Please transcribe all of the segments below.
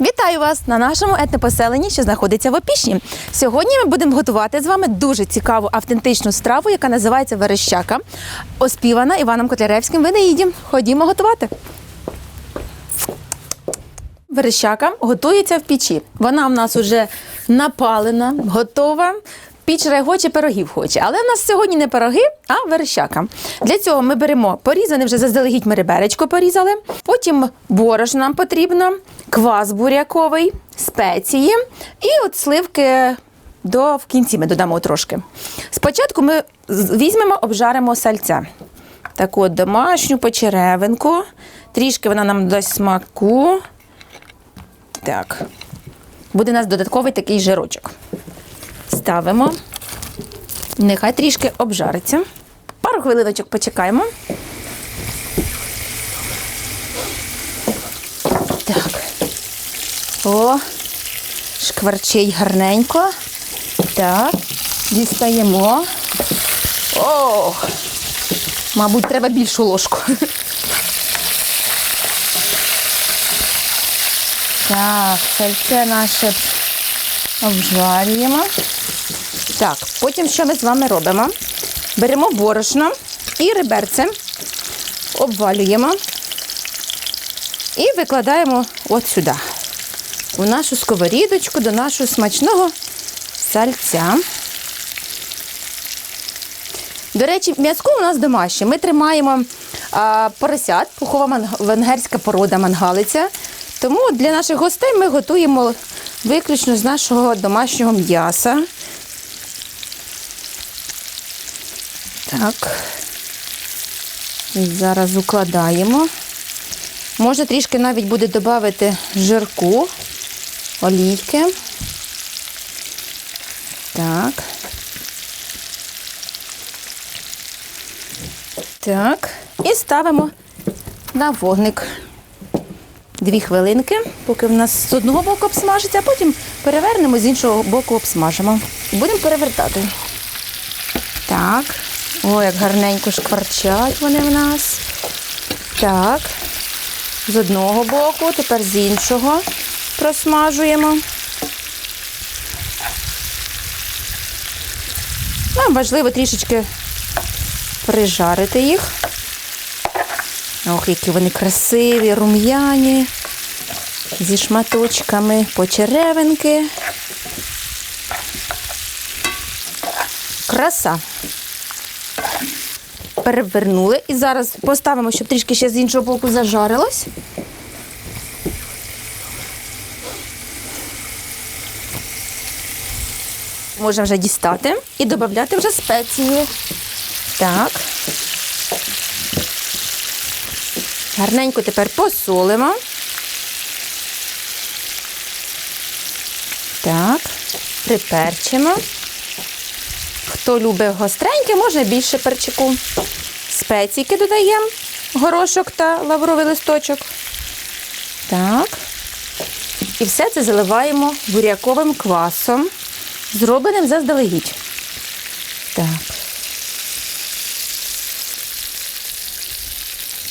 Вітаю вас на нашому етнопоселенні, що знаходиться в Опішні. Сьогодні ми будемо готувати з вами дуже цікаву автентичну страву, яка називається верещака, оспівана Іваном Котляревським Ви не їдім. Ходімо готувати. Верещака готується в печі. Вона в нас вже напалена, готова. Піч регоче пирогів хоче. Але в нас сьогодні не пироги, а верещака. Для цього ми беремо порізане вже заздалегідь ми реберечко порізали. Потім борошно нам потрібно, квас буряковий, спеції і от сливки до в кінці ми додамо трошки. Спочатку ми візьмемо, обжаримо сальця. От домашню почеревинку. Трішки вона нам дасть смаку. Так. Буде у нас додатковий такий жирочок. Ставимо. Нехай трішки обжариться. Пару хвилиночок почекаємо. Так. О, шкварчить гарненько. Так. Дістаємо. О! Мабуть, треба більшу ложку. Так, сальце наше обжарюємо. Так, потім що ми з вами робимо? Беремо борошно і реберце, обвалюємо і викладаємо от сюди, у нашу сковорідочку до нашого смачного сальця. До речі, м'язко у нас домашнє. Ми тримаємо а, поросят, пухова венгерська порода мангалиця. Тому для наших гостей ми готуємо виключно з нашого домашнього м'яса. Так. Зараз укладаємо. Можна трішки навіть буде додати жирку, олійки. Так. Так. І ставимо на вогник. Дві хвилинки, поки в нас з одного боку обсмажиться, а потім перевернемо з іншого боку обсмажимо. Будемо перевертати. Так. О, як гарненько шкварчать вони в нас. Так. З одного боку, тепер з іншого просмажуємо. Нам важливо трішечки прижарити їх. Ох, які вони красиві, рум'яні, зі шматочками почеревинки. Краса. Перевернули і зараз поставимо, щоб трішки ще з іншого боку зажарилось. Можна вже дістати і додати вже спеції. Так. Гарненько тепер посолимо. Так, приперчимо. Хто любить гостреньке, можна більше перчику. Спеційки додаємо, горошок та лавровий листочок. Так. І все це заливаємо буряковим квасом, зробленим заздалегідь. Так.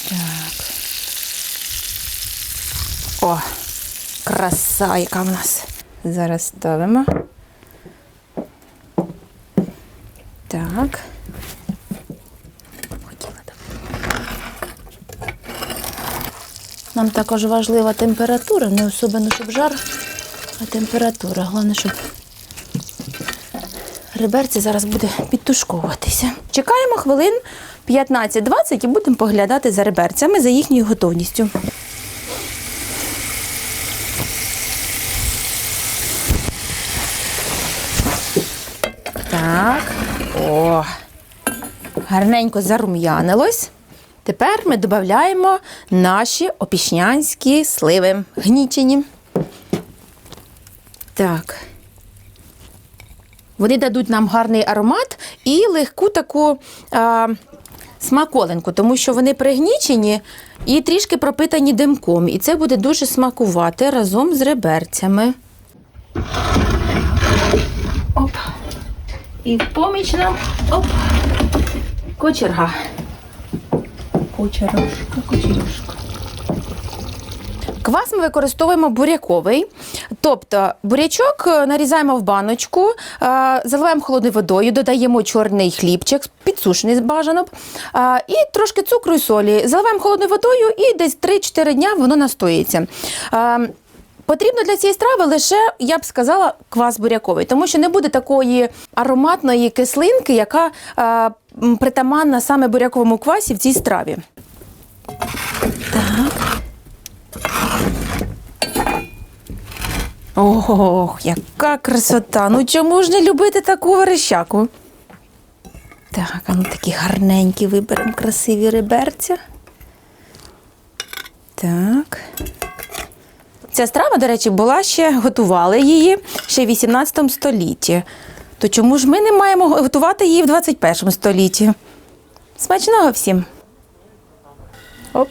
Так. О, краса, яка в нас. Зараз ставимо. Так. Нам також важлива температура, не особливо, щоб жар, а температура. Головне, щоб реберці зараз буде підтушковуватися. Чекаємо хвилин 15-20 і будемо поглядати за реберцями, за їхньою готовністю. Так. О, гарненько зарум'янилось. Тепер ми додаємо наші опішнянські сливи гнічені. Так. Вони дадуть нам гарний аромат і легку таку а, смаколинку, тому що вони пригнічені і трішки пропитані димком. І це буде дуже смакувати разом з реберцями. Оп. І в поміч нам оп. Кочерга. Кочерушка, кочерушка. Квас ми використовуємо буряковий. Тобто бурячок е, нарізаємо в баночку, е, заливаємо холодною водою, додаємо чорний хлібчик, підсушений бажано, б, е, і трошки цукру і солі. Заливаємо холодною водою і десь 3-4 дня воно настоїться. Потрібно для цієї страви лише, я б сказала, квас буряковий, тому що не буде такої ароматної кислинки, яка е, притаманна саме буряковому квасі в цій страві. Так. Ох, яка красота! Ну чому ж не любити таку верещаку? Так, а ну такі гарненькі виберемо красиві реберця. Так. Ця страва, до речі, була ще готували її ще в 18 столітті. То чому ж ми не маємо готувати її в 21 столітті? Смачного всім! Оп.